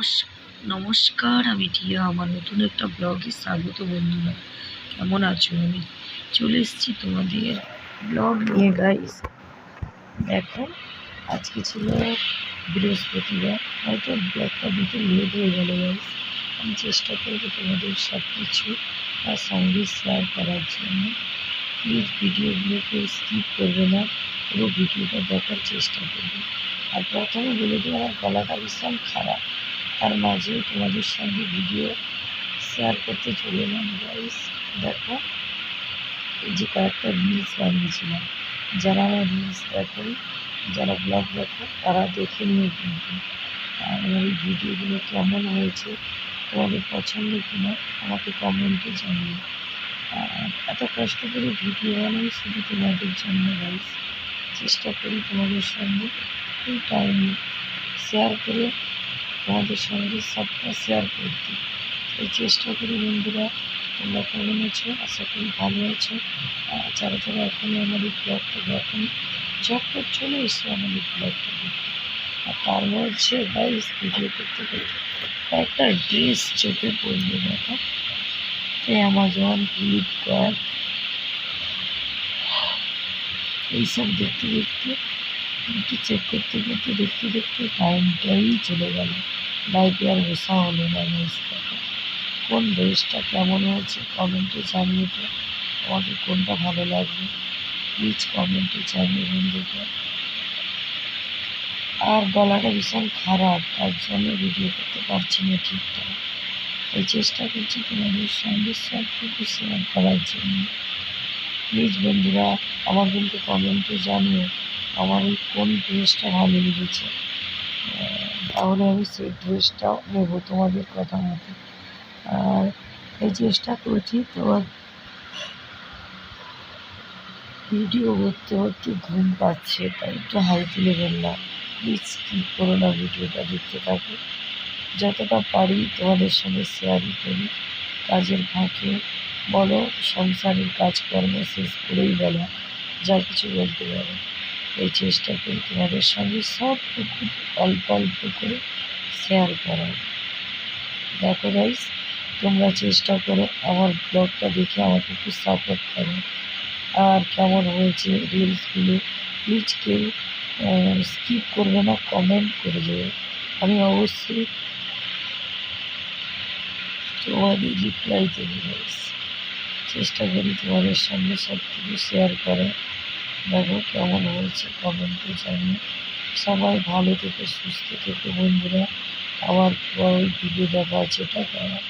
নমস- নমস্কার, আমি টিয়া আমার নতুন একটা ব্লগে স্বাগত বন্ধুরা। কেমন আছো? আমি চলে এসেছি তোমাদের ব্লগ নিয়ে গাইস দেখো, আজকে ছিল বৃহস্পতিবার। হয়তো ব্লগটা দিতে লেট হয়ে গেল গাইস আমি চেষ্টা করব তোমাদের সব কিছু তার সঙ্গে শেয়ার করার জন্য। প্লিজ ভিডিওগুলোকে স্কিপ করবে না। পুরো ভিডিওটা দেখার চেষ্টা করবে। আর প্রথমে বলে দিই, আমার গলাটা ভীষণ খারাপ। তার মাঝে তোমাদের সঙ্গে ভিডিও শেয়ার করতে চলে এলাম গাইস দেখো, এই যে কয়েকটা রিলস বানিয়েছিলাম। যারা আমার রিলস দেখো, যারা ব্লগ দেখো, তারা দেখে নিও কিন্তু আমার এই ভিডিওগুলো কেমন হয়েছে, তোমাদের পছন্দ কিনা, আমাকে কমেন্টে আর এত কষ্ট করে ভিডিও বানাই শুধু তোমাদের জন্য গাইস চেষ্টা করি তোমাদের সঙ্গে ফুল টাইম শেয়ার করে তোমাদের সঙ্গে সবটা শেয়ার করতে এই চেষ্টা করি বন্ধুরা, তোমরা কেমন আছো? আশা করি ভালো আছো। যারা যারা এখনও আমার এই ব্লগটা দেখেন, ঝটপট চলে এসো এই ব্লগটা দেখতে। আর তার মধ্যে গাইস ভিডিও করতে করতে কয়েকটা ড্রেস চোখে পড়বে দেখো। অ্যামাজন ফ্লিপকার্ট এইসব দেখতে দেখতে একটু চেক করতে করতে দেখতে দেখতে টাইমটাই চলে গেল। লাইফে আর বসা হলো না নিউজটাকে কোন ড্রেসটা কেমন হয়েছে কমেন্টে জানিয়ে তো তোমাদের কোনটা ভালো লাগবে? প্লিজ কমেন্টে জানিয়ে বন্ধুকে আর গলাটা ভীষণ খারাপ, তার জন্য ভিডিও করতে পারছি না ঠিকঠাক। তাই চেষ্টা করছি তোমাদের সঙ্গে সবটুকু শেয়ার করার জন্য। প্লিজ বন্ধুরা, আমার কিন্তু কমেন্টে জানিও। আমার কোন ড্রেসটা ভালো লেগেছে তাহলে আমি সেই ড্রেসটাও নেব তোমাদের কথা মতো আর এই চেষ্টা করছি তোমার ভিডিও করতে করতে ঘুম পাচ্ছে, তাই একটু হাই তুলে বললাম প্লিজ স্কিপ করো না ভিডিওটা, দেখতে থাকো। যতটা পারি তোমাদের সঙ্গে শেয়ারই করি, কাজের ফাঁকে। বলো, সংসারের কাজকর্ম শেষ করেই বলো, যা কিছু বলতে পারো। এই চেষ্টা করি তোমাদের সঙ্গে সবটুকু অল্প অল্প করে শেয়ার করার দেখো গাইস তোমরা চেষ্টা করো আমার ব্লগটা দেখে আমাকে একটু সাপোর্ট করো। আর কেমন হয়েছে রিলসগুলো প্লিজ কেউ স্কিপ করবে না কমেন্ট করে দেবে। আমি অবশ্যই তোমাদের রিপ্লাই দেবো চেষ্টা করি তোমাদের সঙ্গে সব কিছু শেয়ার করে দেখো কেমন হয়েছে কমেন্টে জানিয়ে সবাই ভালো থেকো, সুস্থ থেকো বন্ধুরা। আবার পরে ভিডিও দেখা আছে টাটা।